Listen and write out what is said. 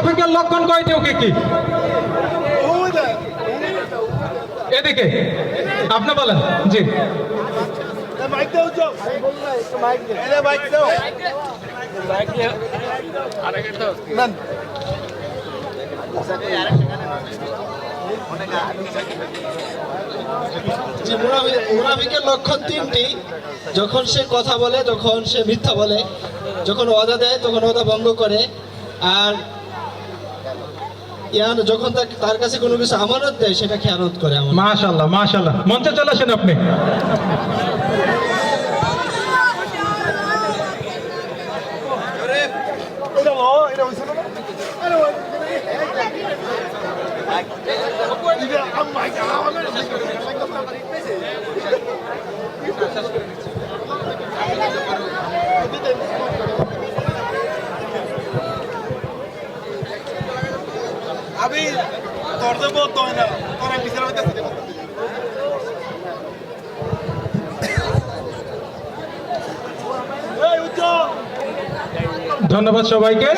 মুনাফিকের লক্ষণ কয়টি ও কি? এদিকে। আপনি বলেন। জি। মুনাফিকের লক্ষণ তিনটি। যখন সে কথা বলে, তখন সে মিথ্যা বলে। যখন ওয়াদা দেয়, তখন ওয়াদা ভঙ্গ করে। আর ইয়ান যখন তার- তার কাছে কোনো কিছু আমানত দেয় সেটা খেয়ানত করে আমার। মাশাল্লাহ মাশাল্লাহ মঞ্চে চলে আসেন আপনি। আমি তোর দেবো বলতো না। তোরা বিচার হইতে ধন্যবাদ সবাইকে।